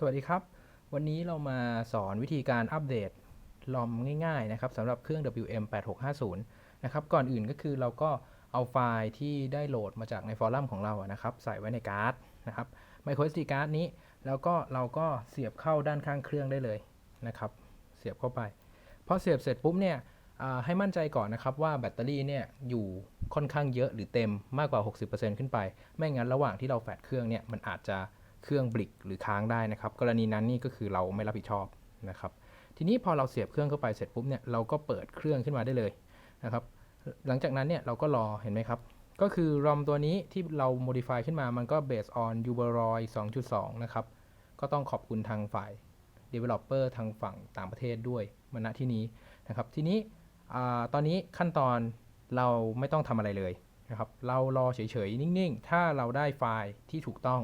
สวัสดีครับ วันนี้เรามาสอนวิธีการอัปเดตลอมง่ายๆนะครับสำหรับเครื่อง WM8650 นะครับก่อนอื่นก็คือเราก็เอาไฟล์ที่ได้โหลดมาจากในฟอรัมของเราอะนะครับ ใส่ไว้ในการ์ดนะครับ microSD การ์ดนี้ แล้วก็เราก็เสียบเข้าด้านข้างเครื่องได้เลยนะครับ เสียบเข้าไปพอเสียบเสร็จปุ๊บเนี่ยให้มั่นใจก่อนนะครับว่าแบตเตอรี่เนี่ยอยู่ค่อนข้างเยอะหรือเต็มมากกว่า 60%ขึ้นไป ไม่งั้นระหว่างที่เราแฟดเครื่องเนี่ยมันอาจจะ เครื่องบลิกหรือค้างได้นะครับ กรณีนั้นนี่ก็คือเราไม่รับผิดชอบนะครับ ทีนี้พอเราเสียบเครื่องเข้าไปเสร็จปุ๊บเนี่ยเราก็เปิดเครื่องขึ้นมาได้เลยนะครับ หลังจากนั้นเนี่ยเราก็รอเห็นไหมครับ ก็คือ ROM ตัวนี้ที่เรา modify ขึ้นมามันก็ based on Uberoi 2.2 นะครับ ก็ต้องขอบคุณทางฝ่าย developer ทางฝั่งต่างประเทศด้วยมาณที่นี้นะครับ ทีนี้ตอนนี้ขั้นตอนเราไม่ต้องทำอะไรเลยนะครับ เรารอเฉยๆ นิ่งๆ ถ้าเราได้ไฟล์ที่ถูกต้อง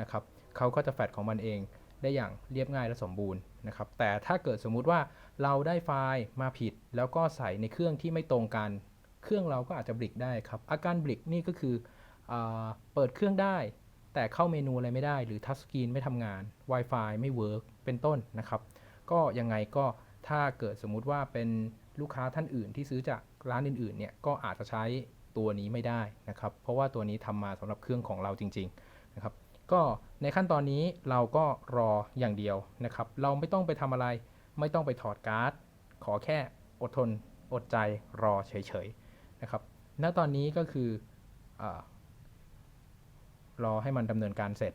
นะครับ เขาก็จะแฟดของมันเองได้อย่างเรียบง่ายและสมบูรณ์นะครับ แต่ถ้าเกิดสมมุติว่าเราได้ไฟล์มาผิด แล้วก็ใส่ในเครื่องที่ไม่ตรงกัน เครื่องเราก็อาจจะบลิกได้ครับ อาการบลิกนี่ก็คืออเปิดเครื่องได้ แต่เข้าเมนูอะไรไม่ได้ หรือทัชสกรีนไม่ทำงาน Wi-Fi ไม่เวิร์กเป็นต้นนะครับ ก็ยังไงก็ถ้าเกิดสมมุติว่าเป็นลูกค้าท่านอื่นที่ซื้อจากร้านอื่นๆเนี่ยก็อาจจะใช้ตัวนี้ไม่ได้นะครับ เพราะว่าตัวนี้ทำมาสำหรับเครื่องของเราจริง ๆ นะครับ ก็ในขั้นตอนนี้เราก็รออย่างเดียวนะครับ เราไม่ต้องไปทำอะไร ไม่ต้องไปถอดการ์ด ขอแค่อดทนอดใจรอเฉยๆนะครับ ณ ตอนนี้ก็คืออรอให้มันดำเนินการเสร็จ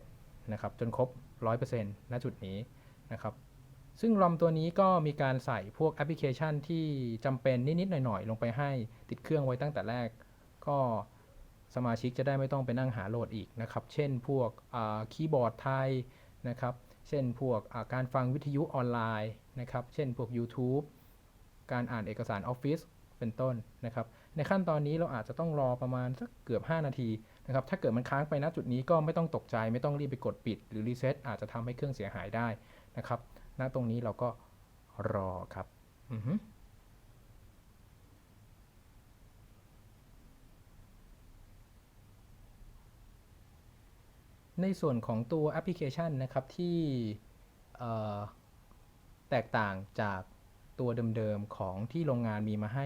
นะครับ จนครบ 100%ณจุดนี้นะครับ ซึ่งรอมตัวนี้ก็มีการใส่พวกแอปพลิเคชันที่จำเป็นนิดๆหน่อยๆ ลงไปให้ติดเครื่องไว้ตั้งแต่แรก ก็ สมาชิกจะได้ไม่ต้องไปนั่งหาโหลดอีกนะครับ เช่นพวกคีย์บอร์ดไทยนะครับ เช่นพวกการฟังวิทยุออนไลน์นะครับ เช่นพวก YouTube การอ่านเอกสารออฟฟิศเป็นต้นนะครับ ในขั้นตอนนี้เราอาจจะต้องรอประมาณสักเกือบ 5 นาทีนะครับ ถ้าเกิดมันค้างไปณจุดนี้ก็ไม่ต้องตกใจ ไม่ต้องรีบไปกดปิด หรือรีเซ็ตอาจจะทำให้เครื่องเสียหายได้นะครับ ณ ตรงนี้เราก็รอครับ อือ ในส่วนของตัวแอปพลิเคชันนะครับที่แตกต่างจากตัวเดิมๆของที่โรงงานมีมาให้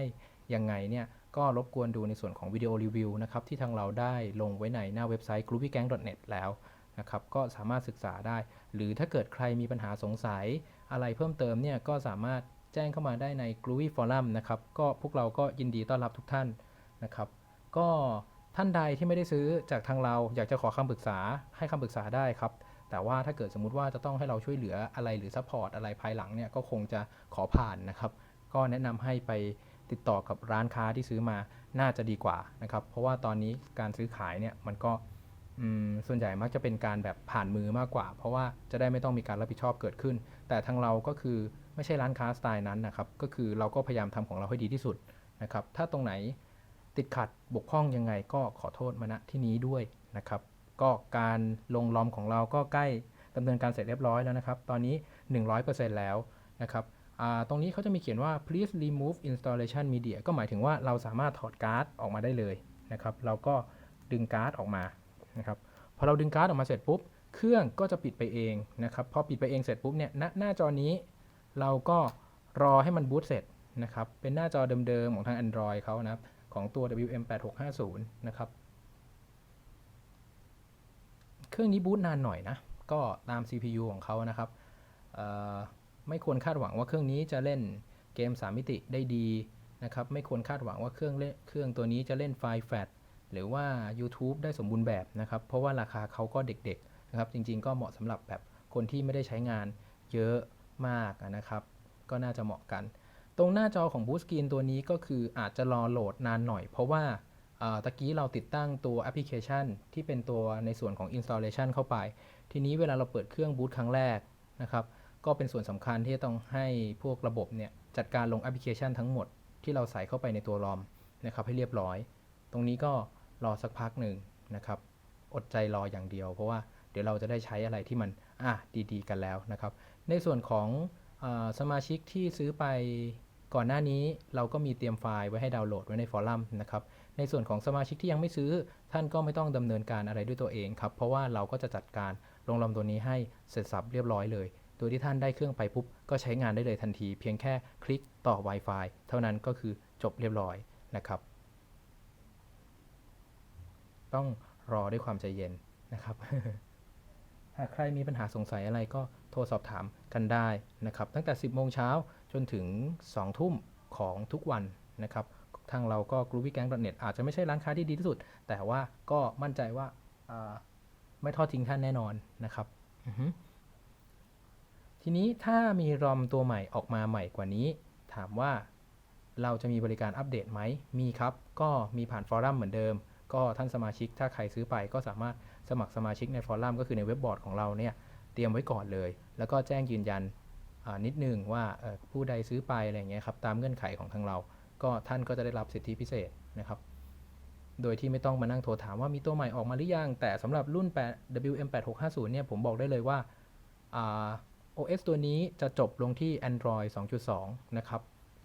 ยังไงเนี่ยก็รบกวนดูในส่วนของวิดีโอรีวิวนะครับที่ทางเราได้ลงไว้ในหน้าเว็บไซต์ groupygang.net แล้วนะครับก็สามารถศึกษาได้ หรือถ้าเกิดใครมีปัญหาสงสัยอะไรเพิ่มเติมเนี่ยก็สามารถแจ้งเข้ามาได้ใน Groovy Forum นะครับก็พวกเราก็ยินดีต้อนรับทุกท่านนะครับ ก็ ท่านใดที่ไม่ได้ซื้อจากทางเราอยากจะขอคำปรึกษาให้คำปรึกษาได้ครับ แต่ว่าถ้าเกิดสมมุติว่าจะต้องให้เราช่วยเหลืออะไรหรือซัพพอร์ตอะไรภายหลังเนี่ยก็คงจะขอผ่านนะครับ ก็แนะนำให้ไปติดต่อกับร้านค้าที่ซื้อมาน่าจะดีกว่านะครับ เพราะว่าตอนนี้การซื้อขายเนี่ยมันก็ส่วนใหญ่มักจะเป็นการแบบผ่านมือมากกว่า เพราะว่าจะได้ไม่ต้องมีการรับผิดชอบเกิดขึ้น แต่ทางเราก็คือไม่ใช่ร้านค้าสไตล์นั้นนะครับ ก็คือเราก็พยายามทำของเราให้ดีที่สุดนะครับ ถ้าตรงไหน ติดขัดบกพร่องยังไงก็ขอโทษมาณที่นี้ด้วยนะครับ ก็การลงล้อมของเราก็ใกล้ดำเนินการเสร็จเรียบร้อยแล้วนะครับ ตอนนี้ 100%แล้วนะครับตรงนี้เขาจะมีเขียนว่า please remove installation media ก็หมายถึงว่าเราสามารถถอดการ์ดออกมาได้เลยนะครับ เราก็ดึงการ์ดออกมานะครับพอเราดึงการ์ดออกมาเสร็จปุ๊บ เครื่องก็จะปิดไปเองนะครับ พอปิดไปเองเสร็จปุ๊บเนี่ยณหน้าจอนี้เราก็รอให้มันบูตเสร็จนะครับ เป็นหน้าจอเดิมๆของทาง Android เขานะครับ ของตัว WM8650 นะครับ เครื่องนี้บูตนานหน่อยนะ ก็ตาม CPU ของเขานะครับไม่ควรคาดหวังว่าเครื่องนี้จะเล่นเกม 3 มิติได้ดีนะครับ ไม่ควรคาดหวังว่าเครื่องเล่นเครื่องตัวนี้จะเล่นไฟล์แฟลหรือว่า YouTube ได้สมบูรณ์แบบนะครับ เพราะว่าราคาเขาก็เด็กๆนะครับ จริงๆ ก็เหมาะสำหรับแบบคนที่ไม่ได้ใช้งานเยอะมากนะครับ ก็น่าจะเหมาะกัน ตรงหน้าจอของ Boost Screen ตัวนี้ก็คืออาจจะรอโหลดนานหน่อย เพราะว่าตะกี้เราติดตั้งตัวแอปพลิเคชัน ที่เป็นตัวในส่วนของ installation เข้าไป ทีนี้เวลาเราเปิดเครื่องบูตครั้งแรกนะครับ ก็เป็นส่วนสำคัญที่ต้องให้พวกระบบเนี่ยจัดการลงแอปพลิเคชันทั้งหมดที่เราใส่เข้าไปในตัวรอมนะครับให้เรียบร้อย ตรงนี้ก็รอสักพักหนึ่งนะครับ อดใจรออย่างเดียว เพราะว่าเดี๋ยวเราจะได้ใช้อะไรที่มันอะดีๆ กันแล้วนะครับ ในส่วนของอสมาชิกที่ซื้อไป ก่อนหน้านี้เราก็มีเตรียมไฟล์ไว้ให้ดาวน์โหลดไว้ในฟอรัมนะครับ ในส่วนของสมาชิกที่ยังไม่ซื้อ ท่านก็ไม่ต้องดำเนินการอะไรด้วยตัวเองครับ เพราะว่าเราก็จะจัดการลงรอมตัวนี้ให้เสร็จสับเรียบร้อยเลย โดยที่ท่านได้เครื่องไปปุ๊บก็ใช้งานได้เลยทันที เพียงแค่คลิกต่อ Wi-Fi เท่านั้นก็คือจบเรียบร้อยนะครับ ต้องรอด้วยความใจเย็นนะครับ หากใครมีปัญหาสงสัยอะไรก็โทรสอบถามกันได้นะครับ ตั้งแต่ 10โมงเช้า จนถึง 2 ทุ่มของทุกวันนะครับ ทางเราก็ groovygang.net อาจจะไม่ใช่ร้านค้าที่ดีที่สุด แต่ว่าก็มั่นใจว่าาไม่ทอดทิ้งท่านแน่นอนนะครับ ทีนี้ถ้ามีรอมตัวใหม่ออกมาใหม่กว่านี้ ถามว่าเราจะมีบริการอัปเดตไหม มีครับ ก็มีผ่านฟอรัมเหมือนเดิม ก็ท่านสมาชิกถ้าใครซื้อไปก็สามารถสมัครสมาชิกในฟอรัมก็คือในเว็บบอร์ดของเราเนี่ย เตรียมไว้ก่อนเลย แล้วก็แจ้งยืนยัน นิดนึงว่าผู้ใดซื้อไปอะไรอย่างเงี้ยครับตามเงื่อนไขของทางเรา ก็ท่านก็จะได้รับสิทธิพิเศษนะครับโดยที่ไม่ต้องมานั่งโทรถามว่ามีตัวใหม่ออกมาหรือยัง แต่สำหรับรุ่น8 WM8650 เนี่ยผมบอกได้เลยว่าอา OS ตัวนี้จะจบลงที่ Android 2.2 นะครับ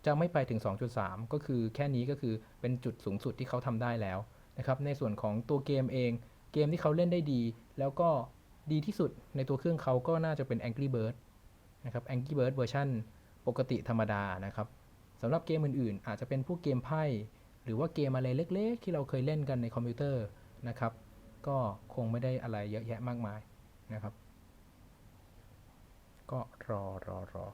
จะไม่ไปถึง 2.3 ก็คือแค่นี้ก็คือเป็นจุดสูงสุดที่เขาทำได้แล้วนะครับ ในส่วนของตัวเกมเอง เกมที่เขาเล่นได้ดี แล้วก็ดีที่สุดในตัวเครื่องเขาก็น่าจะเป็น Angry birds นะครับ Angry Bird เวอร์ชันปกติธรรมดานะครับสำหรับเกมอื่นๆ อาจจะเป็นพวกเกมไพ่หรือว่าเกมอะไรเล็กๆ ที่เราเคยเล่นกันในคอมพิวเตอร์นะครับ ก็คงไม่ได้อะไรเยอะแยะมากมายนะครับ ก็รอรอรอ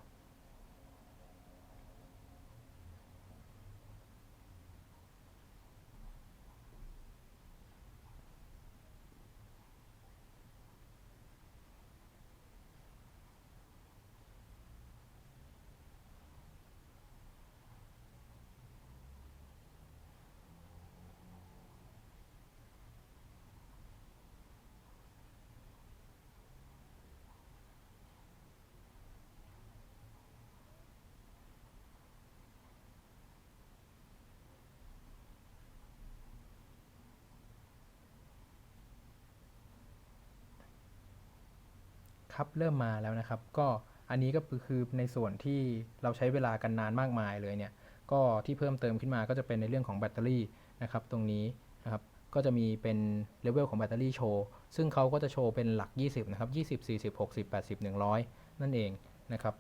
ครับเริ่มมาแล้วนะครับ ก็อันนี้ก็คือในส่วนที่เราใช้เวลากันนานมากมายเลยเนี่ยก็ที่เพิ่มเติมขึ้นมาก็จะเป็นในเรื่องของแบตเตอรี่นะครับตรงนี้นะครับก็จะมีเป็นเลเวลของแบตเตอรี่โชว์ซึ่งเขาก็จะโชว์เป็นหลัก 20 นะครับ 20 40 60 80 100 นั่นเองนะครับ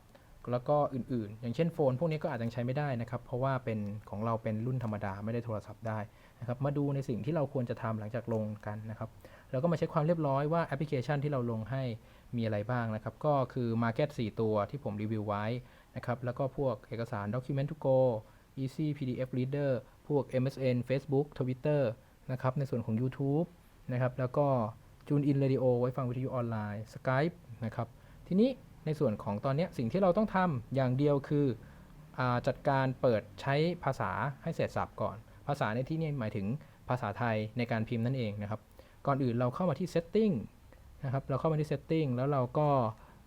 แล้วก็อื่นๆ อย่างเช่นโฟน พวกนี้ก็อาจจะใช้ไม่ได้นะครับ เพราะว่าเป็นของเราเป็นรุ่นธรรมดาไม่ได้โทรศัพท์ได้ นะครับมาดูในสิ่งที่เราควรจะทำหลังจากลงกันนะครับแล้วก็มาเช็คความเรียบร้อยว่าแอปพลิเคชันที่เราลงให้มีอะไรบ้างนะครับ ก็คือ Market 4 ตัวที่ผมรีวิวไว้นะครับแล้วก็พวกเอกสาร Document to Go Easy PDF Reader พวก MSN Facebook Twitter นะครับในส่วนของ YouTube นะครับแล้วก็ TuneIn Radio ไว้ฟังวิทยุออนไลน์ Skype นะครับทีนี้ในส่วนของตอนนี้สิ่งที่เราต้องทำอย่างเดียวคืออจัดการเปิดใช้ภาษาให้เสร็จสับก่อน ภาษาในที่นี้หมายถึงภาษาไทยในการพิมพ์นั่นเองนะครับ ก่อนอื่นเราเข้ามาที่ setting นะครับ เราเข้ามาที่ setting แล้วเราก็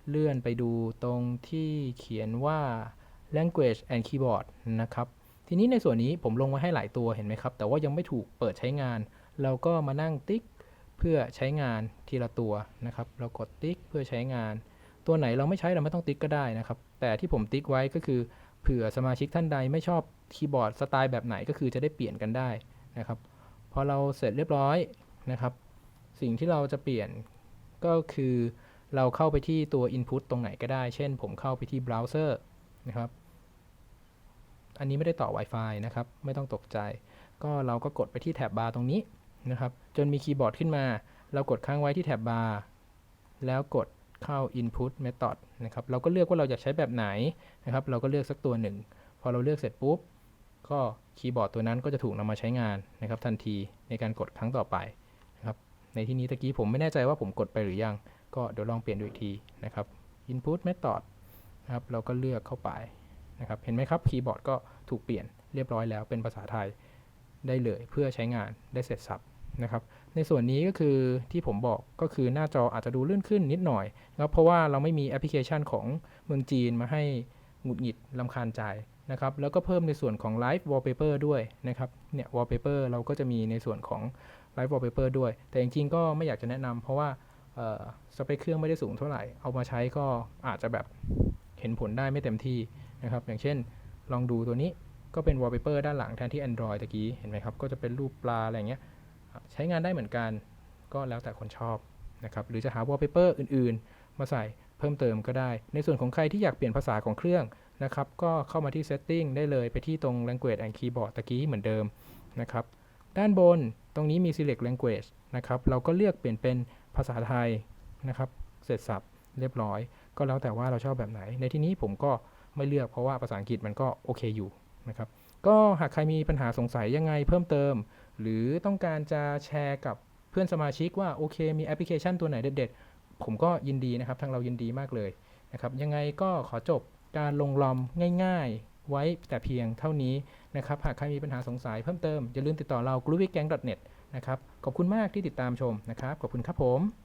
เลื่อนไปดูตรงที่เขียนว่า language and keyboard นะครับ ทีนี้ในส่วนนี้ผมลงไว้ให้หลายตัวเห็นไหมครับ แต่ว่ายังไม่ถูกเปิดใช้งาน เราก็มานั่งติ๊กเพื่อใช้งานทีละตัวนะครับ เรากดติ๊กเพื่อใช้งาน ตัวไหนเราไม่ใช้เราไม่ต้องติ๊กก็ได้นะครับ แต่ที่ผมติ๊กไว้ก็คือเผื่อสมาชิกท่านใดไม่ชอบ คีย์บอร์ดสไตล์แบบไหนก็คือจะได้เปลี่ยนกันได้นะครับ พอเราเสร็จเรียบร้อยนะครับ สิ่งที่เราจะเปลี่ยนก็คือเราเข้าไปที่ตัว Input ตรงไหนก็ได้ เช่นผมเข้าไปที่เบราว์เซอร์นะครับ อันนี้ไม่ได้ต่อ Wi-Fi นะครับ ไม่ต้องตกใจ ก็เราก็กดไปที่แท็บบาร์ตรงนี้นะครับ จนมีคีย์บอร์ดขึ้นมา เรากดค้างไว้ที่แท็บบาร์ แล้วกดเข้า Input Method นะครับ เราก็เลือกว่าเราอยากใช้แบบไหนนะครับ เราก็เลือกสักตัวหนึ่ง พอเราเลือกเสร็จปุ๊บ ก็คีย์บอร์ดตัวนั้นก็จะถูกนำมาใช้งานนะครับทันทีในการกดครั้งต่อไปนะครับในที่นี้ตะกี้ผมไม่แน่ใจว่าผมกดไปหรือยัง ก็เดี๋ยวลองเปลี่ยนดูอีกทีนะครับ Input Method นะครับเราก็เลือกเข้าไปนะครับเห็นไหมครับคีย์บอร์ดก็ถูกเปลี่ยนเรียบร้อยแล้วเป็นภาษาไทยได้เลยเพื่อใช้งานได้เสร็จสับนะครับในส่วนนี้ก็คือที่ผมบอกก็คือหน้าจออาจจะดูลื่นขึ้นนิดหน่อยนะครับเพราะว่าเราไม่มีแอปพลิเคชันของเมืองจีนมาให้หงุดหงิดลำคาญใจ นะครับแล้วก็เพิ่มในส่วนของ Live Wallpaper ด้วยนะครับเนี่ย Wallpaper เราก็จะมีในส่วนของ Live Wallpaper ด้วย แต่จริงๆก็ไม่อยากจะแนะนำเพราะว่าสเปคเครื่องไม่ได้สูงเท่าไหร่ เอามาใช้ก็อาจจะแบบเห็นผลได้ไม่เต็มที่นะครับอย่างเช่นลองดูตัวนี้ก็เป็น Wallpaper ด้านหลังแทนที่ Android ตะกี้เห็นไหมครับก็จะเป็นรูปปลาอะไรเงี้ยใช้งานได้เหมือนกันก็แล้วแต่คนชอบนะครับหรือจะหาวอลเปเปอร์อื่น ๆ มาใส่เพิ่มเติมก็ได้ ในส่วนของใครที่อยากเปลี่ยนภาษาของเครื่อง นะครับ ก็เข้ามาที่ setting ได้เลยไปที่ตรง language and keyboard ตะกี้เหมือนเดิมนะครับ ด้านบนตรงนี้มี select language นะครับ เราก็เลือกเปลี่ยนเป็นภาษาไทยนะครับ เสร็จสับเรียบร้อย ก็แล้วแต่ว่าเราชอบแบบไหน ในที่นี้ผมก็ไม่เลือกเพราะว่าภาษาอังกฤษมันก็โอเคอยู่นะครับ ก็หากใครมีปัญหาสงสัยยังไงเพิ่มเติม หรือต้องการจะแชร์กับเพื่อนสมาชิกว่าโอเคมีแอปพลิเคชันตัวไหนเด็ดๆ ผมก็ยินดีนะครับ ทางเรายินดีมากเลยนะครับ ยังไงก็ขอจบ การลงลอมง่ายๆ ไว้แต่เพียงเท่านี้นะครับ หากใครมีปัญหาสงสัยเพิ่มเติม อย่าลืมติดต่อเรา g r o o v y g a n g n e t นะครับ ขอบคุณมากที่ติดตามชมนะครับ ขอบคุณครับผม